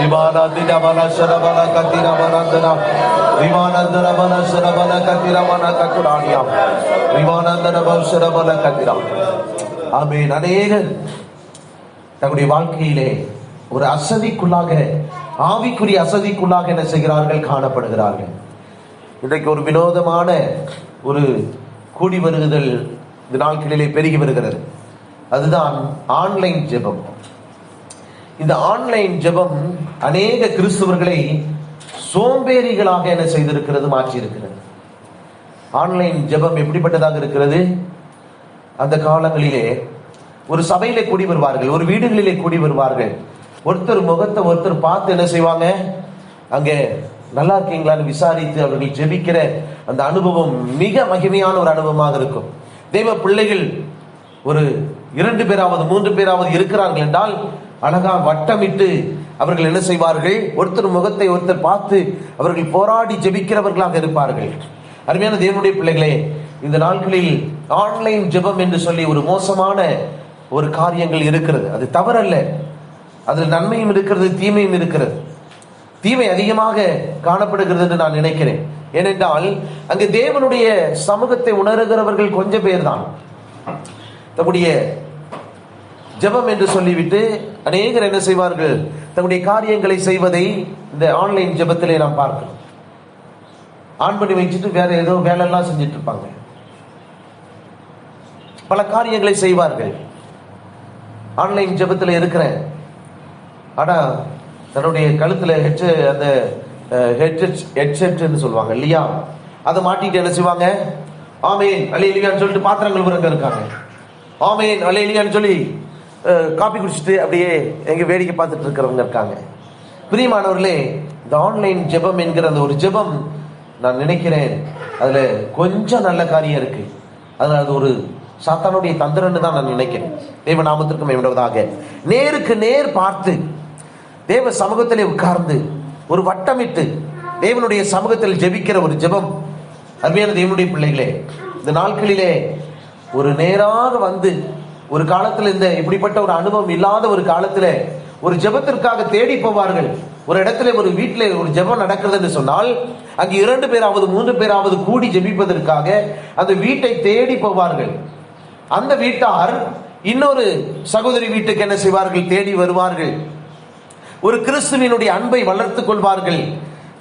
விமானந்திர பல சரபல கத்திர மனந்தன விமானந்தர பல சரபல கத்திர மன கத்துராணியா விமானந்தர பல சரபல கத்திரா அநேகர் தங்களுடைய வாழ்க்கையிலே ஒரு அசதிக்குள்ளாக ஆவிக்குரிய அசதிக்குள்ளாக என்ன செய்கிறார்கள்? காணப்படுகிறார்கள். இன்றைக்கு ஒரு வினோதமான ஒரு கூடி வருகுதல் இந்த நாட்களிலே பெருகி வருகிறது. அதுதான் ஆன்லைன் ஜெபம். இந்த ஆன்லைன் ஜெபம் அநேக கிறிஸ்தவர்களை சோம்பேறிகளாக என்ன செய்திருக்கிறது மாற்றி இருக்கிறது ஆன்லைன் ஜெபம் எப்படிப்பட்டதாக இருக்கிறது? அந்த காலங்களிலே ஒரு சபையிலே கூடி வருவார்கள் ஒரு வீடுகளிலே கூடி வருவார்கள். ஒருத்தர் முகத்தை ஒருத்தர் பார்த்து என்ன செய்வாங்க? அங்கே நல்லா இருக்கீங்களான்னு விசாரித்து அவர்கள் ஜெபிக்கிற அந்த அனுபவம் மிக மகிமையான ஒரு அனுபவமாக இருக்கும். தெய்வ பிள்ளைகள் ஒரு இரண்டு பேராவது மூன்று பேராவது இருக்கிறார்கள் என்றால் அழகா வட்டமிட்டு அவர்கள் என்ன செய்வார்கள்? ஒருத்தர் முகத்தை ஒருத்தர் பார்த்து அவர்கள் போராடி ஜெபிக்கிறவர்களாக இருப்பார்கள். அருமையான தேவனுடைய பிள்ளைகளே இந்த நாட்களில் ஆன்லைன் ஜெபம் என்று சொல்லி ஒரு மோசமான ஒரு காரியங்கள் இருக்கிறது. அது தவறல்ல. அதில் நன்மையும் இருக்கிறது தீமையும் இருக்கிறது. தீமை அதிகமாக காணப்படுகிறது என்று நான் நினைக்கிறேன். ஏனென்றால் அங்கு தேவனுடைய சமூகத்தை உணர்கிறவர்கள் கொஞ்சம் பேர் தான் தம்முடைய ஜெபம் என்று சொல்லிவிட்டு அநேகர் என்ன செய்வார்கள்? தன்னுடைய காரியங்களை செய்வதை இந்த ஆன்லைன் ஜபத்திலே நாம் பார்க்கிறோம் ஆன் பண்ணி வச்சுட்டு வேற ஏதோ வேலையெல்லாம் செஞ்சுட்டு இருப்பாங்க பல காரியங்களை செய்வார்கள். ஆன்லைன் ஜெபத்தில் இருக்கிறேன் ஆனால் தன்னுடைய கழுத்தில் ஹெட் அந்த ஹெட்செட் ஹெட்செட்னு சொல்லுவாங்க இல்லையா? அதை மாட்டிட்டு என்ன செய்வாங்க? ஆமேன் அலையிலியான்னு சொல்லிட்டு பாத்திரங்கள் உறங்க இருக்காங்க. ஆமேன் அலையிலியான்னு சொல்லி காப்பி குடிச்சிட்டு அப்படியே எங்கள் வேடிக்கை பார்த்துட்டு இருக்கிறவங்க இருக்காங்க. பிரியமானவர்களே இந்த ஆன்லைன் ஜெபம் என்கிற அந்த ஒரு ஜெபம் நான் நினைக்கிறேன். அதில் கொஞ்சம் நல்ல காரியம் இருக்குது அதில் அது ஒரு சாத்தானுடைய தந்திரன்னு தான் நான் நினைக்கிறேன். தேவ நாமத்திற்கும் எவ்வளவுதாக நேருக்கு நேர் பார்த்து தேவ சமூகத்திலே உட்கார்ந்து ஒரு வட்டமிட்டு தேவனுடைய சமூகத்தில் ஜெபிக்கிற ஒரு ஜெபம். அருமையான தேவனுடைய பிள்ளைகளே இந்த நாட்களிலே ஒரு நேராக வந்து ஒரு காலத்தில் இந்த இப்படிப்பட்ட ஒரு அனுபவம் இல்லாத ஒரு காலத்தில் ஒரு ஜெபத்திற்காக தேடி போவார்கள். ஒரு இடத்துல ஒரு வீட்டில் ஒரு ஜெபம் நடக்கிறது என்று சொன்னால் அங்கு இரண்டு பேராவது மூன்று பேராவது கூடி ஜெபிப்பதற்காக அந்த வீட்டை தேடி போவார்கள். அந்த வீட்டார் இன்னொரு சகோதரி வீட்டுக்கு என்ன செய்வார்கள்? தேடி வருவார்கள். ஒரு கிறிஸ்துவினுடைய அன்பை வளர்த்துக் கொள்வார்கள்.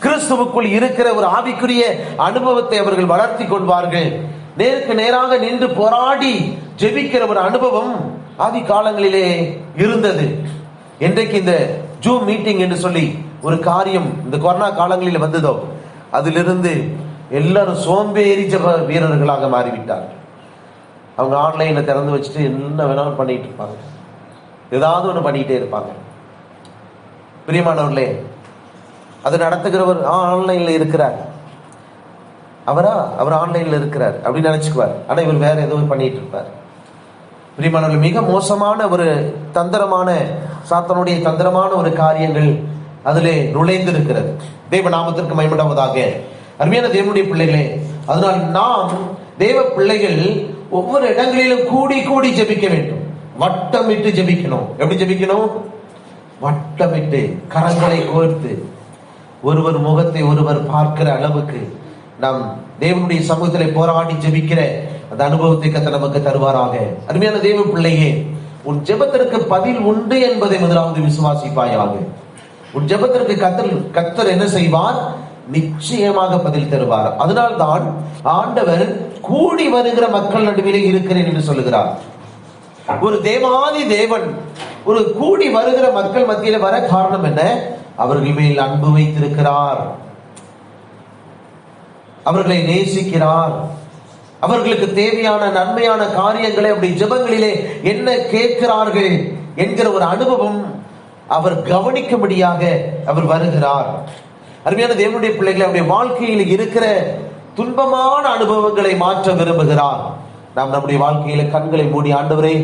கிறிஸ்துவுக்குள் இருக்கிற ஒரு ஆவிக்குரிய அனுபவத்தை அவர்கள் வளர்த்தி கொள்வார்கள். நேருக்கு நேராக நின்று போராடி ஜெபிக்கிற ஒரு அனுபவம் ஆதி காலங்களிலே இருந்தது. இன்றைக்கு இந்த ஜூம் மீட்டிங் என்று சொல்லி ஒரு காரியம் இந்த கொரோனா காலங்களில் வந்ததோ அதிலிருந்து எல்லாரும் சோம்பேறி ஜப வீரர்களாக மாறிவிட்டார் அவங்க ஆன்லைனை திறந்து வச்சுட்டு என்ன வேணாலும் பண்ணிட்டு இருப்பாங்க. ஏதாவது ஒன்று பண்ணிக்கிட்டே இருப்பாங்க. பிரியமானவர்களே அது நடத்துகிறவர் ஆன்லைனில் இருக்கிறார். அவரா? அவர் ஆன்லைன்ல இருக்கிறார் அப்படின்னு நினைச்சுக்குவார். ஆனா இவர் வேற ஏதோ பண்ணிட்டு இருப்பார் பிரியமானவர்கள் மிக மோசமான ஒரு தந்திரமான சாத்தனுடைய தந்திரமான ஒரு காரியங்கள் அதிலே நுழைந்து இருக்கிறது தேவ நாமத்திற்கு மயமடாவதாக அருமையான தேவனுடைய பிள்ளைகளே அதனால் நாம் தேவ பிள்ளைகள் ஒவ்வொரு இடங்களிலும் கூடி கூடி ஜெபிக்க வேண்டும். வட்டமிட்டு ஜெபிக்கணும். எப்படி ஜெபிக்கணும்? வட்டமிட்டு கரங்களை கோர்த்து ஒருவர் முகத்தை ஒருவர் பார்க்கிற அளவுக்கு நாம் தேவனுடைய சமூகத்தில் போராடி ஜெபிக்கிற அந்த அனுபவத்தை கத்த நமக்கு தருவாராக. அருமையான தேவ பிள்ளையே உன் ஜெபத்திற்கு பதில் உண்டு என்பதை முதலாவது விசுவாசிப்பாயாக. உன் ஜெபத்திற்கு கத்தர் கத்தர் என்ன செய்வார்? நிச்சயமாக பதில் தருவார். அதனால்தான் ஆண்டவர் கூடி வருகிற மக்கள் நடுவிலே இருக்கிறேன் என்று சொல்லுகிறார். ஒரு தேவாதி தேவன் ஒரு கூடி வருகிற மக்கள் மத்தியில வர காரணம் என்ன? அவர்கள் மேல் அன்பு வைத்திருக்கிறார். அவர்களை நேசிக்கிறார். அவர்களுக்கு தேவையான நன்மையான காரியங்களை அப்படி ஜெபங்களிலே என்ன கேட்கிறார்கள் என்கிற ஒரு அனுபவம் அவர் கவனிக்கும்படியாக அவர் வருகிறார். அருமையான தேவனுடைய பிள்ளைகளை அவருடைய வாழ்க்கையில் இருக்கிற துன்பமான அனுபவங்களை மாற்ற விரும்புகிறார். நாம் நம்முடைய வாழ்க்கையில கண்களை மூடி ஆண்டவரே